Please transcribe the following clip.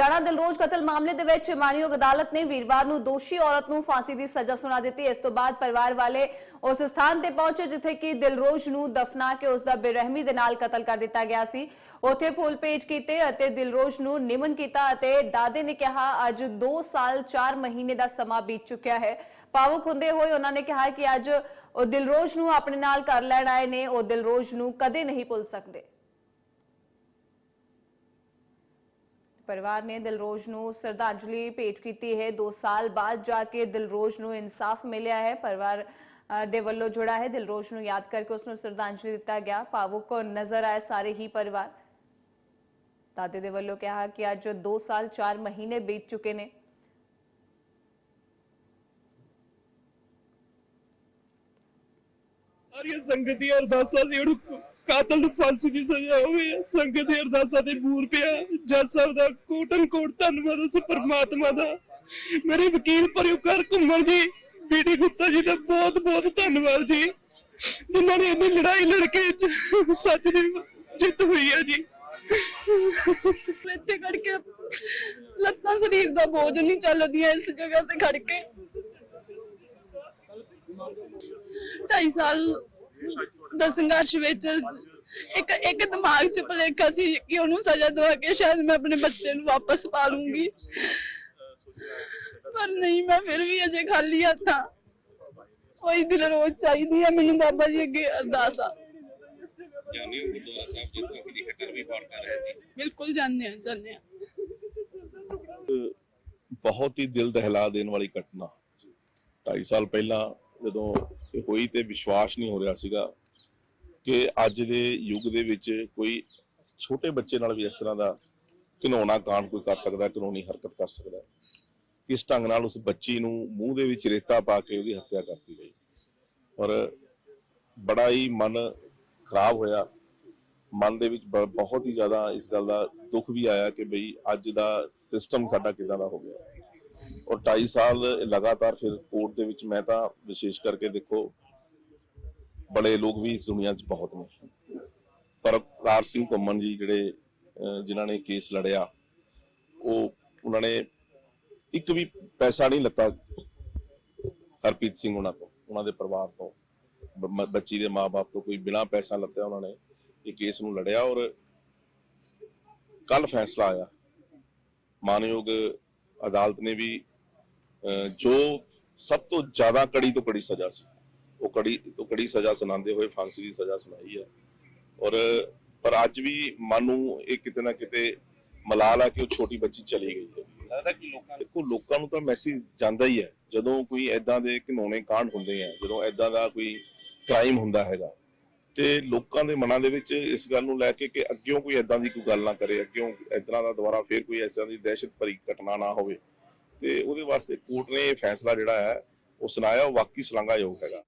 ਲੁਧਿਆਣਾ ਦਿਲਰੋਜ਼ ਕਤਲ ਮਾਮਲੇ ਦੇ ਵਿੱਚ ਮਾਨਯੋਗ ਅਦਾਲਤ ਨੇ ਵੀਰਵਾਰ ਨੂੰ ਦੋਸ਼ੀ ਔਰਤ ਨੂੰ ਫਾਂਸੀ ਦੀ ਸਜ਼ਾ ਸੁਣਾ ਦਿੱਤੀ। ਇਸ ਤੋਂ ਬਾਅਦ ਪਰਿਵਾਰ ਵਾਲੇ ਉਸ ਸਥਾਨ ਤੇ ਪਹੁੰਚੇ ਜਿੱਥੇ ਕਿ ਦਿਲਰੋਜ਼ ਨੂੰ ਦਫਨਾ ਕੇ ਉਸ ਦਾ ਬੇਰਹਿਮੀ ਦੇ ਨਾਲ ਕਤਲ ਕਰ ਦਿੱਤਾ ਗਿਆ ਸੀ। ਉੱਥੇ ਫੁੱਲ ਪੇਜ ਕੀਤੇ ਅਤੇ ਦਿਲਰੋਜ਼ ਨੂੰ ਨਿਮਨ ਕੀਤਾ ਅਤੇ ਦਾਦੇ ਨੇ ਕਿਹਾ, ਅੱਜ 2 ਸਾਲ 4 ਮਹੀਨੇ ਦਾ ਸਮਾਂ ਬੀਤ ਚੁੱਕਿਆ ਹੈ। ਭਾਵੁਕ ਹੁੰਦੇ ਹੋਏ ਉਹਨਾਂ ਨੇ ਕਿਹਾ ਕਿ ਅੱਜ ਉਹ ਦਿਲਰੋਜ਼ ਨੂੰ ਆਪਣੇ ਨਾਲ ਕਰ ਲੈਣ ਆਏ ਨੇ। ਉਹ ਦਿਲਰੋਜ਼ ਨੂੰ ਕਦੇ ਨਹੀਂ ਭੁੱਲ ਸਕਦੇ। ਪਰਿਵਾਰ ਨੇ ਦਿਲਰੋਜ਼ ਨੂੰ ਸ਼ਰਧਾਂਜਲੀ ਭੇਟ ਕੀਤੀ ਹੈ 2 ਸਾਲ ਬਾਅਦ ਜਾ ਕੇ ਦਿਲਰੋਜ਼ ਨੂੰ ਇਨਸਾਫ ਮਿਲਿਆ ਹੈ ਪਰਿਵਾਰ ਅ, ਦੇ ਵੱਲੋਂ ਜੁੜਾ ਹੈ ਦਿਲਰੋਜ਼ ਨੂੰ ਯਾਦ ਕਰਕੇ ਉਸ ਨੂੰ ਸ਼ਰਧਾਂਜਲੀ ਦਿੱਤਾ ਗਿਆ ਭਾਵੁਕ ਨਜ਼ਰ ਆਏ ਸਾਰੇ ਹੀ ਪਰਿਵਾਰ ਦਾਦੇ ਦੇ ਵੱਲੋਂ ਕਿਹਾ ਕਿ ਅੱਜ 2 ਸਾਲ 4 ਮਹੀਨੇ ਬੀਤ ਚੁੱਕੇ ਨੇ ਸਾਰੀਆਂ ਸੰਗਤ ਦੀਆਂ ਅਰਦਾਸਾਂ ਸੀ ਉਹਨੂੰ ਕਾਤਲ ਨੂੰ ਫਾਂਸੀ ਦੀ ਸਜ਼ਾ ਹੋਵੇ ਸੰਗਤ ਦੀ ਅਰਦਾਸਾਂ ਤੇ ਬੂਰ ਪਿਆ ਜੱਜ ਸਾਹਿਬ ਦਾ ਕੋਟਨ ਕੋਟ ਧੰਨਵਾਦ ਉਸ ਪਰਮਾਤਮਾ ਦਾ। ਮੇਰੇ ਵਕੀਲ ਪਰਿਉਕਾਰ ਘੁੰਮਣ ਜੀ, ਬੀਡੀ ਗੁਪਤਾ ਜੀ ਦਾ ਬਹੁਤ ਬਹੁਤ ਧੰਨਵਾਦ ਜੀ। ਜਿਨ੍ਹਾਂ ਨੇ ਇੰਨੀ ਲੜਾਈ ਲੜ ਕੇ ਸੱਚ ਦੀ ਜਿੱਤ ਹੋਈ ਹੈ ਜੀ। ਇੱਥੇ ਖੜ ਕੇ ਲੱਤਾਂ ਸਰੀਰ ਦਾ ਬੋਝ ਨਹੀਂ ਚੱਲਦੀਆਂ ਇਸ ਜਗ੍ਹਾ ਤੇ ਖੜ ਕੇ। 2.5 ਸਾਲ ਦਾ ਸੰਘਰਸ਼ ਵਿੱਚ ਇੱਕ ਇੱਕ ਦਿਮਾਗ 'ਚ ਭੁਲੇਖਾ ਸੀ ਕਿ ਉਹਨੂੰ ਸਜ਼ਾ ਦਵਾ ਕੇ ਸ਼ਾਇਦ ਮੈਂ ਆਪਣੇ ਬੱਚੇ ਨੂੰ ਵਾਪਸ ਪਾ ਲੂੰਗੀ। ਪਰ ਨਹੀਂ ਮੈਂ ਫਿਰ ਵੀ ਅਜੇ ਖਾਲੀ ਹੱਥਾਂ। ਕੋਈ ਦਿਲ ਰੋਜ਼ ਚਾਹੀਦੀ ਹੈ ਮੈਨੂੰ ਬਾਬਾ ਜੀ ਅੱਗੇ ਅਰਦਾਸ ਆ। ਜਾਨੀ ਗੁਰਦੁਆਰਾ ਸਾਹਿਬ ਜਿੱਥੋਂ ਅਸੀਂ ਲਿਖਤ ਵੀ ਪਾਠ ਕਰ ਰਹੇ ਸੀ। ਬਿਲਕੁਲ ਜਾਣਦੇ ਹਾਂ ਜਾਣਦੇ ਹਾਂ। ਬਹੁਤ ਹੀ ਦਿਲ ਦਹਿਲਾ ਦੇਣ ਵਾਲੀ ਘਟਨਾ। 2.5 ਸਾਲ ਪਹਿਲਾਂ ਜਦੋਂ ਇਹ ਹੋਈ ਤੇ ਵਿਸ਼ਵਾਸ ਨਹੀਂ ਹੋ ਰਿਹਾ ਸੀਗਾ ਕਿ ਅੱਜ ਦੇ ਯੁੱਗ ਦੇ ਵਿੱਚ ਕੋਈ ਛੋਟੇ ਬੱਚੇ ਨਾਲ ਵੀ ਇਸ ਤਰ੍ਹਾਂ ਦਾ ਘਿਨੌਣਾ ਕਾਂਡ ਕੋਈ ਕਰ ਸਕਦਾ ਕਾਨੂੰਨੀ ਹਰਕਤ ਕਰ ਸਕਦਾ ਕਿਸ ਢੰਗ ਨਾਲ ਉਸ ਬੱਚੀ ਨੂੰ ਮੂੰਹ ਦੇ ਵਿੱਚ ਰੇਤਾ ਪਾ ਕੇ ਉਹਦੀ ਹੱਤਿਆ ਕਰਤੀ ਗਈ। ਔਰ ਬੜਾ ਹੀ ਮਨ ਖਰਾਬ ਹੋਇਆ। ਮਨ ਦੇ ਵਿੱਚ ਬ- ਬਹੁਤ ਹੀ ਜ਼ਿਆਦਾ ਇਸ ਗੱਲ ਦਾ ਦੁੱਖ ਵੀ ਆਇਆ ਕਿ ਬਈ ਅੱਜ ਦਾ ਸਿਸਟਮ ਸਾਡਾ ਕਿਦਾਂ ਦਾ ਹੋ ਗਿਆ। ਔਰ 2.5 ਸਾਲ ਲਗਾਤਾਰ ਫਿਰ ਕੋਰਟ ਦੇ ਵਿੱਚ ਮੈਂ ਤਾਂ ਵਿਸ਼ੇਸ਼ ਕਰਕੇ ਦੇਖੋ, ਬੜੇ ਲੋਕ ਵੀ ਇਸ ਦੁਨੀਆ 'ਚ ਬਹੁਤ ਨੇ। ਪਰ ਕਾਰ ਸਿੰਘ ਘੁੰਮਣ ਜੀ ਜਿਹੜੇ ਜਿਨ੍ਹਾਂ ਨੇ ਕੇਸ ਲੜਿਆ, ਉਹ, ਉਹਨਾਂ ਨੇ ਇੱਕ ਵੀ ਪੈਸਾ ਨਹੀਂ ਲੱਤਾ ਹਰਪ੍ਰੀਤ ਸਿੰਘ ਉਹਨਾਂ ਤੋਂ, ਉਹਨਾਂ ਦੇ ਪਰਿਵਾਰ ਤੋਂ। ਬੱਚੀ ਦੇ ਮਾਪੇ ਤੋਂ ਕੋਈ ਬਿਨਾ ਪੈਸਾ ਲੱਤਿਆ ਉਹਨਾਂ ਨੇ ਇਹ ਕੇਸ ਨੂੰ ਲੜਿਆ ਔਰ ਕੱਲ ਫੈਸਲਾ ਆਇਆ। ਮਾਨਯੋਗ ਅਦਾਲਤ ਨੇ ਵੀ ਜੋ ਸਭ ਤੋਂ ਜ਼ਿਆਦਾ ਕੜੀ ਤੋਂ ਕੜੀ ਸਜ਼ਾ ਸੀ ਉਹ ਕੜੀ ਤੋਂ ਕੜੀ ਸਜ਼ਾ ਸੁਣਾਉਂਦੇ ਹੋਏ ਫਾਂਸੀ ਦੀ ਸਜ਼ਾ ਸੁਣਾਈ ਹੈ। ਔਰ ਪਰ ਅੱਜ ਵੀ ਮਨ ਨੂੰ ਇਹ ਕਿਤੇ ਨਾ ਕਿਤੇ ਮਲਾਲ ਆ ਕਿ ਉਹ ਛੋਟੀ ਬੱਚੀ ਚਲੀ ਗਈ ਹੈ। ਲੱਗਦਾ ਕਿ ਲੋਕਾਂ ਦੇਖੋ ਲੋਕਾਂ ਨੂੰ ਤਾਂ ਮੈਸੇਜ ਜਾਂਦਾ ਹੀ ਹੈ। ਜਦੋਂ ਕੋਈ ਐਦਾਂ ਦੇ ਘਿਨੌਣੇ ਕਾਂਡ ਹੁੰਦੇ ਆ ਜਦੋਂ ਐਦਾਂ ਦਾ ਕੋਈ ਕ੍ਰਾਈਮ ਹੁੰਦਾ ਹੈਗਾ ਤੇ ਲੋਕਾਂ ਦੇ ਮਨਾਂ ਦੇ ਵਿੱਚ ਇਸ ਗੱਲ ਨੂੰ ਲੈ ਕੇ ਕਿ ਅੱਗਿਓਂ ਕੋਈ ਐਦਾਂ ਦੀ ਕੋਈ ਗੱਲ ਨਾ ਕਰੇ, ਅੱਗਿਓਂ ਇਦਾਂ ਦਾ ਦੁਬਾਰਾ ਫੇਰ ਕੋਈ ਐਸਾ ਦੀ ਦਹਿਸ਼ਤ ਭਰੀ ਘਟਨਾ ਨਾ ਹੋਵੇ। ਤੇ ਉਹਦੇ ਵਾਸਤੇ ਕੋਰਟ ਨੇ ਇਹ ਫੈਸਲਾ ਜਿਹੜਾ ਹੈ, ਉਹ ਸੁਣਾਇਆ, ਉਹ ਵਾਕਈ ਸ਼ਲਾਘਾਯੋਗ ਹੈਗਾ।